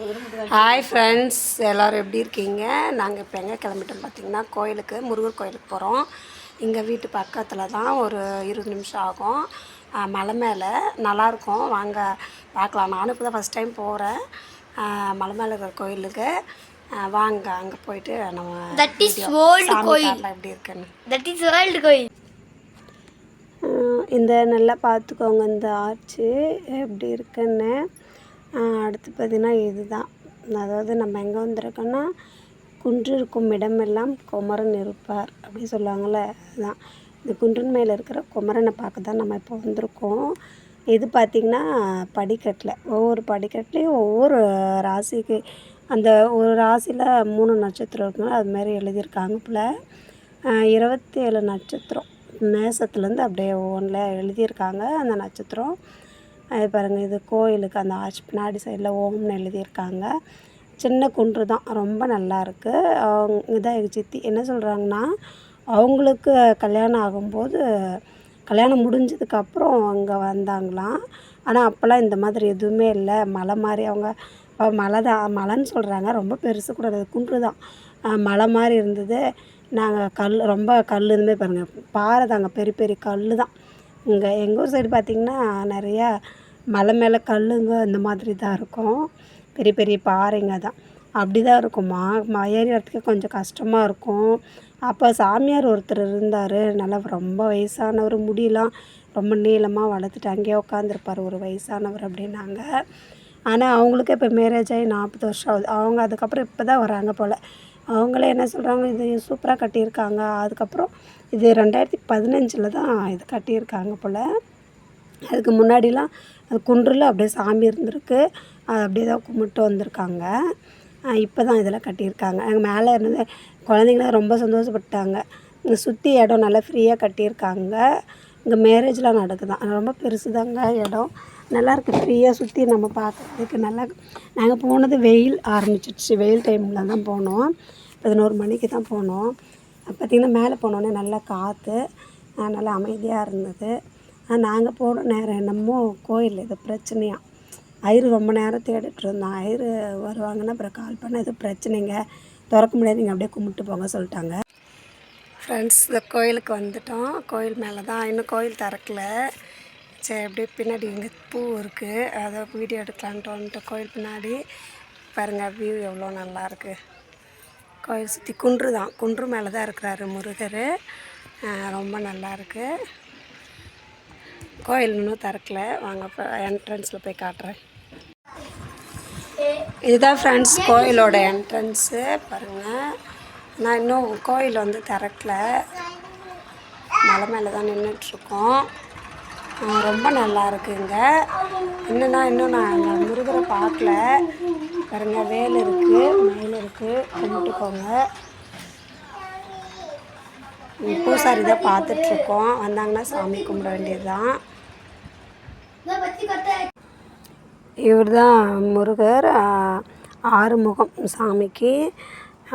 Hi friends எல்லோரும் எப்படி இருக்கீங்க? நாங்கள் இப்போ எங்கே கிளம்பிட்டோம் பார்த்தீங்கன்னா கோயிலுக்கு முருகர் கோயிலுக்கு போகிறோம் எங்கள் வீட்டு பக்கத்தில் தான் ஒரு இருபது நிமிஷம் ஆகும். மலை மேலே நல்லாயிருக்கும் வாங்க பார்க்கலாம் நானும் இப்போ தான் ஃபஸ்ட் டைம் போகிறேன் மலை மேலே இருக்கிற கோயிலுக்கு. வாங்க அங்கே போயிட்டு நம்ம video- old சாமி கோயில். எப்படி இருக்குன்னு. தட் இஸ் வேர்ல்டு கோயில். இந்த நல்லா பார்த்துக்கோங்க இந்த ஆர்ச்சு எப்படி இருக்குன்னு. அடுத்து பார்த்தீங்கன்னா இதுதான். அதாவது நம்ம எங்கே வந்திருக்கோன்னா குன்று இருக்கும் இடமெல்லாம் குமரன் இருப்பார் அப்படி சொல்லுவாங்கள்ல அதுதான். இந்த குன்றின் மேலே இருக்கிற குமரனை பார்க்க தான் நம்ம இப்போ வந்திருக்கோம். இது பார்த்திங்கன்னா படிக்கட்டில். ஒவ்வொரு படிக்கட்டுலேயும் ஒவ்வொரு ராசிக்கு அந்த ஒரு ராசியில் மூணு நட்சத்திரம் இருக்குங்களா அது மாதிரி எழுதியிருக்காங்க போல். இருபத்தி ஏழு நட்சத்திரம். மேசத்துலேருந்து அப்படியே ஒவ்வொன்றில் எழுதியிருக்காங்க அந்த நட்சத்திரம். அது பாருங்கள் இது கோயிலுக்கு அந்த ஆர்ச் பின்னாடி சைடில் ஓம்னு எழுதியிருக்காங்க. சின்ன குன்று தான் ரொம்ப நல்லாயிருக்கு அவங்க இதான் எங்கள் சித்தி என்ன சொல்கிறாங்கன்னா அவங்களுக்கு கல்யாணம் ஆகும்போது கல்யாணம் முடிஞ்சதுக்கப்புறம் அங்கே வந்தாங்களாம். ஆனால் அப்போல்லாம் இந்த மாதிரி எதுவுமே இல்லை. மலை மாதிரி அவங்க மலை தான் மலைன்னு சொல்கிறாங்க ரொம்ப பெருசு கூட இருந்தது குன்று தான். மலை மாதிரி இருந்தது. நாங்கள் கல் ரொம்ப கல் இதுமாரி பாருங்கள் பாறை தாங்க பெரிய பெரிய கல் தான். இங்கே எங்கள் ஊர் சைடு பார்த்திங்கன்னா நிறையா மலை மேலே கல்லுங்க இந்த மாதிரி தான் இருக்கும். பெரிய பெரிய பாறைங்க தான். அப்படி தான் இருக்குமா. ம ஏறி வரத்துக்கு கொஞ்சம் கஷ்டமாக இருக்கும். அப்போ சாமியார் ஒருத்தர் இருந்தார். நல்லா ரொம்ப வயசானவர் முடியெலாம் ரொம்ப நீளமாக வளர்த்துட்டு அங்கேயே உட்காந்துருப்பார் ஒரு வயசானவர் அப்படின்னாங்க. ஆனால் அவங்களுக்கு இப்போ மேரேஜ் ஆகி நாற்பது வருஷம் ஆகுது. அவங்க அதுக்கப்புறம் இப்போ தான் வராங்க போல். அவங்களே என்ன சொல்கிறாங்க இது சூப்பராக கட்டியிருக்காங்க. அதுக்கப்புறம் இது ரெண்டாயிரத்தி பதினஞ்சில் தான் இது கட்டியிருக்காங்க போல். அதுக்கு முன்னாடிலாம் அது குன்றில் அப்படியே சாமி இருந்திருக்கு. அது அப்படியே தான் கும்பிட்டு வந்திருக்காங்க. இப்போ தான் இதெல்லாம் கட்டியிருக்காங்க. அங்கே மேலே இருந்து குழந்தைங்களாம் ரொம்ப சந்தோஷப்பட்டாங்க. இங்கே சுற்றி இடம் நல்லா ஃப்ரீயாக கட்டியிருக்காங்க. இங்கே மேரேஜ்லாம் நடக்குதான். ரொம்ப பெருசு தாங்க இடம். நல்லா இருக்குது ஃப்ரீயாக சுற்றி நம்ம பார்க்குறதுக்கு நல்லா நாங்கள் போனது வெயில் ஆரம்பிச்சிடுச்சு வெயில் டைமில் தான் போனோம். பதினோரு மணிக்கு தான் போனோம். பார்த்திங்கன்னா மேலே போனோடனே நல்லா காற்று நல்லா அமைதியாக இருந்தது. நாங்கள் போன நேரம் என்னமோ கோயில் இது பிரச்சனையாக ஐயரு ரொம்ப நேரம் தேடிட்டு இருந்தோம். ஐயரு வருவாங்கன்னா அப்புறம் கால் பண்ண எதுவும் பிரச்சனைங்க. திறக்க முடியாது. நீங்கள் அப்படியே கும்பிட்டு போங்க சொல்லிட்டாங்க. ஃப்ரெண்ட்ஸ் இந்த கோயிலுக்கு வந்துட்டோம். கோயில் மேலே தான் இன்னும் கோயில் திறக்கல. சரி அப்படியே பின்னாடி இங்கே பூ இருக்குது அதை வீடியோ எடுக்கலான்ட்டு வந்துட்டு கோயில் பின்னாடி. பாருங்கள் வியூ எவ்வளோ நல்லாயிருக்கு கோயில் சுற்றி குன்று தான். குன்று மேலே தான் இருக்கிறாரு முருகர். ரொம்ப நல்லா இருக்குது கோயில் இன்னும் திறக்கல. வாங்க இப்போ என்ட்ரன்ஸில் போய் காட்டுறேன். இதுதான் ஃப்ரெண்ட்ஸ் கோயிலோட என்ட்ரன்ஸு பாருங்கள் நான் இன்னும் கோயில் வந்து திறக்கல. மலை மேலே தான் நின்றுட்டுருக்கோம் ரொம்ப நல்லா இருக்குங்க என்னன்னா இன்னும் நான் அந்த முருகரை பார்க்கல. பாருங்க வேல் இருக்குது மயில் இருக்குது கும்பிட்டுக்கோங்க. பூசாரி தான் பார்த்துட்ருக்கோம் வந்தாங்கன்னா சாமி கும்பிட வேண்டியது தான் இவர் தான் முருகர் ஆறுமுகம் சாமிக்கு.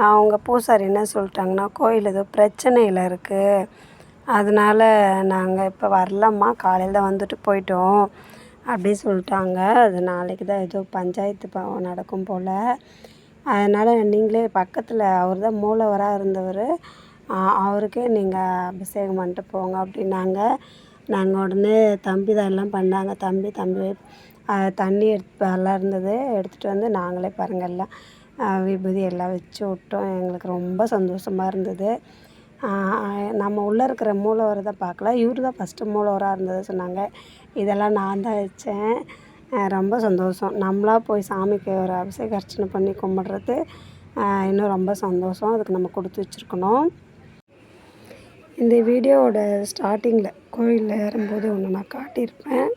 அவங்க பூசாரி என்ன சொல்லிட்டாங்கன்னா கோயில் ஏதோ பிரச்சனையில் இருக்குது அதனால் நாங்கள் இப்போ வரலம்மா. காலையில் தான் வந்துட்டு போயிட்டோம். அப்படி சொல்லிட்டாங்க. அது நாளைக்கு தான் ஏதோ பஞ்சாயத்து ப நடக்கும் போல். அதனால் நீங்களே பக்கத்தில் அவர் தான் மூலவராக இருந்தவர் அவருக்கே நீங்கள் அபிஷேகம் பண்ணிட்டு போங்க அப்படின்னாங்க. நாங்கள் உடனே தம்பி தான் எல்லாம் பண்ணாங்க. தம்பி தம்பி தண்ணி எடுத்து எல்லாம் இருந்தது. எடுத்துகிட்டு வந்து நாங்களே பாருங்கள் எல்லாம் விபூதி எல்லாம் வச்சு விட்டோம். எங்களுக்கு ரொம்ப சந்தோஷமாக இருந்தது. நம்ம உள்ளே இருக்கிற மூலவரை தான் பார்க்கல. இவர் தான் ஃபஸ்ட்டு மூலவராக இருந்தது சொன்னாங்க. இதெல்லாம் நான் தான் வச்சேன். ரொம்ப சந்தோஷம். நம்மளாக போய் சாமிக்கு ஒரு அபிஷேக அர்ச்சனை பண்ணி கும்பிட்றது இன்னும் ரொம்ப சந்தோஷம். அதுக்கு நம்ம கொடுத்து வச்சுருக்கணும். இந்த வீடியோவோட ஸ்டார்டிங்கில் கோயிலில் ஏறும்போது ஒன்று நான் காட்டியிருப்பேன்.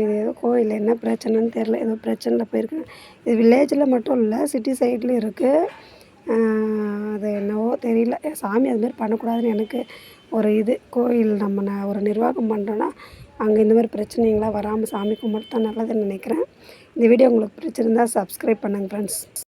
இது ஏதோ கோயிலில் என்ன பிரச்சனைன்னு தெரில ஏதோ பிரச்சனையில் போயிருக்கேன் இது வில்லேஜில் மட்டும் இல்லை சிட்டி சைட்லேயும் இருக்குது அது என்னவோ தெரியல. சாமி அதுமாரி பண்ணக்கூடாதுன்னு எனக்கு ஒரு இது. கோயில் நம்ம ந- ஒரு நிர்வாகம் பண்ணுறோன்னா அங்கே இந்த மாதிரி பிரச்சனைங்களாம் வராமல் சாமி கும்பிட்டு தான் நல்லதுன்னு நினைக்கிறேன். இந்த வீடியோ உங்களுக்கு பிடிச்சிருந்தா சப்ஸ்கிரைப் பண்ணுங்கள் ஃப்ரெண்ட்ஸ்